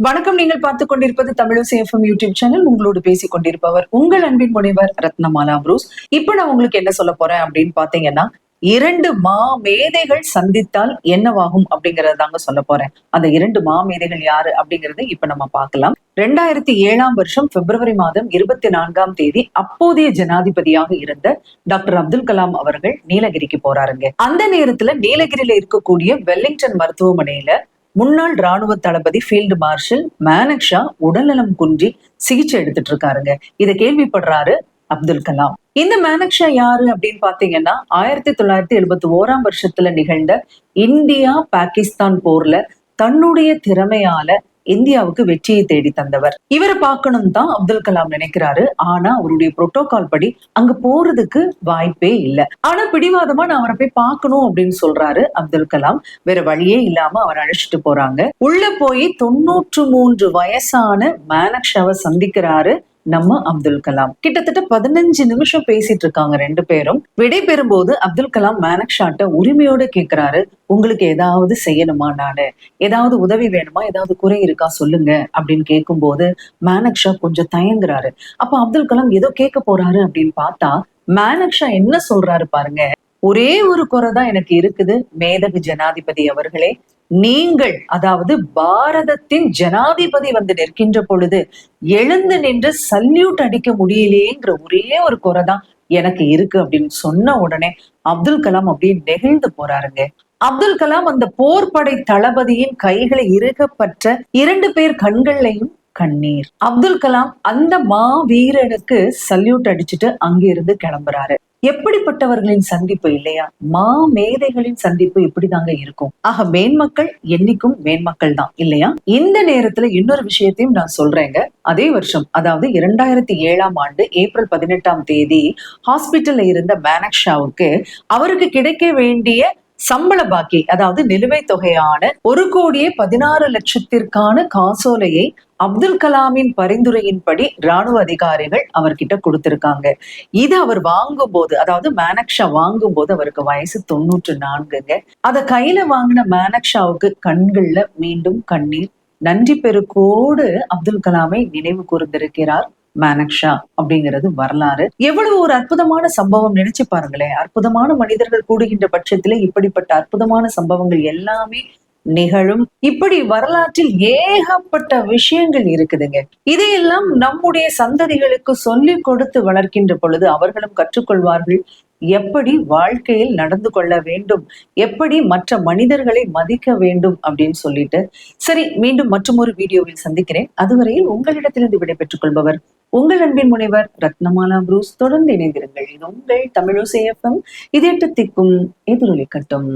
வணக்கம் நீங்கள் பார்த்துக் கொண்டிருப்பது தமிழசேஃபம் யூடியூப் சேனல் உங்களோடு பேசிக் கொண்டிருப்பவர் உங்கள் அன்பின் முனைவர் ரத்னமாலா புரூஸ். இப்ப நான் உங்களுக்கு என்ன சொல்ல போறேன் அப்படின்னு பாத்தீங்கன்னா இரண்டு மா மேதைகள் சந்தித்தால் என்னவாகும் அப்படிங்கறத தாங்க சொல்ல போறேன். அந்த இரண்டு மா மேதைகள் யாரு அப்படிங்கறத இப்ப நம்ம பார்க்கலாம். ரெண்டாயிரத்தி ஏழாம் வருஷம் பிப்ரவரி மாதம் இருபத்தி நான்காம் தேதி அப்போதைய ஜனாதிபதியாக இருந்த டாக்டர் அப்துல் கலாம் அவர்கள் நீலகிரிக்கு போறாருங்க. அந்த நேரத்துல நீலகிரியில இருக்கக்கூடிய வெல்லிங்டன் மருத்துவமனையில முன்னாள் ராணுவ தளபதி ஃபீல்டு மார்ஷல் மேனக்ஷா உடல்நலம் குன்றி சிகிச்சை எடுத்துட்டு இருக்காருங்க. இதை கேள்விப்படுறாரு அப்துல் கலாம். இந்த மேனக்ஷா யாரு அப்படின்னு பாத்தீங்கன்னா ஆயிரத்தி தொள்ளாயிரத்தி எழுபத்தி ஓராம் வருஷத்துல நிகழ்ந்த இந்தியா பாகிஸ்தான் போர்ல தன்னுடைய திறமையால இந்தியாவுக்கு வெற்றியை தேடி தந்தவர். இவரை பார்க்கணும் தான் அப்துல் கலாம் நினைக்கிறாரு. ஆனா அவருடைய புரோட்டோகால் படி அங்க போறதுக்கு வாய்ப்பே இல்லை. ஆனா பிடிவாதமா நான் அவரை போய் பார்க்கணும் அப்படின்னு சொல்றாரு அப்துல் கலாம். வேற வழியே இல்லாம அவர் அழைச்சிட்டு போறாங்க. உள்ள போய் தொண்ணூற்று மூன்று வயசான மேனக்ஷாவை சந்திக்கிறாரு. நம்ம அப்துல் கலாம். கிட்டத்தட்ட பதினஞ்சு நிமிஷம் பேசிட்டு இருக்காங்க ரெண்டு பேரும். விடைபெறும் போது அப்துல் கலாம் மேனக்ஷாட்ட உரிமையோட கேக்குறாரு. உங்களுக்கு ஏதாவது செய்யணுமா நானு? ஏதாவது உதவி வேணுமா? ஏதாவது குறை இருக்கா? சொல்லுங்க. அப்படின்னு கேட்கும்போது மேனக்ஷா கொஞ்சம் தயங்குறாரு. அப்ப அப்துல் கலாம் ஏதோ கேட்க போறாரு அப்படின்னு பார்த்தா மேனக்ஷா என்ன சொல்றாரு பாருங்க. ஒரே ஒரு குறை தான் எனக்கு இருக்குது. மேதகு ஜனாதிபதி அவர்களே நீங்கள் அதாவது பாரதத்தின் ஜனாதிபதி வந்து நிற்கின்ற பொழுது எழுந்து நின்று சல்யூட் அடிக்க முடியலையேங்கிற ஒரே ஒரு குறை தான் எனக்கு இருக்கு அப்படின்னு சொன்ன உடனே அப்துல் கலாம் அப்படியே நெகிழ்ந்து போறாருங்க. அப்துல் கலாம் அந்த போர்படை தளபதியின் கைகளை இறுகப்பட்ட இரண்டு பேர் கண்கள்லையும் கண்ணீர். அப்துல் கலாம் அந்த மா வீரனுக்கு சல்யூட் அடிச்சுட்டு அங்கிருந்து கிளம்புறாரு. எப்படிப்பட்டவர்களின் சந்திப்பு இல்லையா? மா மேதைகளின் சந்திப்பு இப்படிதாங்க இருக்கும்? ஆக மேன்மக்கள் என்னைக்கும் மேன்மக்கள் தான் இல்லையா? இந்த நேரத்துல இன்னொரு விஷயத்தையும் நான் சொல்றேங்க. அதே வருஷம் அதாவது இரண்டாயிரத்தி ஏழாம் ஆண்டு ஏப்ரல் பதினெட்டாம் தேதி ஹாஸ்பிட்டல்ல இருந்த மேனக்ஷாவுக்கு அவருக்கு கிடைக்க வேண்டிய சம்பள பாக்கி அதாவது நிலுவைத் தொகையான ஒரு கோடியே பதினாறு லட்சத்திற்கான காசோலையை அப்துல் கலாமின் பரிந்துரையின்படி ராணுவ அதிகாரிகள் அவர்கிட்ட கொடுத்திருக்காங்க. இது அவர் வாங்கும் போது அதாவது மேனக்ஷா வாங்கும் போது அவருக்கு வயசு தொண்ணூற்று நான்குங்க. அதை கையில வாங்கின மேனக்ஷாவுக்கு கண்கள்ல மீண்டும் கண்ணீர். நன்றி பெருக்கோடு அப்துல் கலாமை நினைவு கூர்ந்திருக்கிறார். மேனக்ஷா அப்படிங்கிறது வரலாறு. எவ்வளவு ஒரு அற்புதமான சம்பவம் நினைச்சு பாருங்களேன். அற்புதமான மனிதர்கள் கூடுகின்ற பட்சத்துல இப்படிப்பட்ட அற்புதமான சம்பவங்கள் எல்லாமே நிகழும். இப்படி வரலாற்றில் ஏகப்பட்ட விஷயங்கள் இருக்குதுங்க. இதையெல்லாம் நம்முடைய சந்ததிகளுக்கு சொல்லி கொடுத்து வளர்க்கின்ற பொழுது அவர்களும் கற்றுக்கொள்வார்கள். எப்படி வாழ்க்கையில் நடந்து கொள்ள வேண்டும்? எப்படி மற்ற மனிதர்களை மதிக்க வேண்டும் அப்படின்னு சொல்லிட்டு. சரி மீண்டும் மற்றும் ஒரு வீடியோவில் சந்திக்கிறேன். அதுவரையில் உங்களிடத்திலிருந்து விடைபெற்றுக் கொள்பவர் உங்கள் அன்பின் முனைவர் ரத்னமாலா புரூஸ் தொடர்ந்து இணைந்திருங்கள். இது உங்கள் தமிழோசை எஃப்எம் இதேட்டு திக்கும் எதிரொலிக்கட்டும்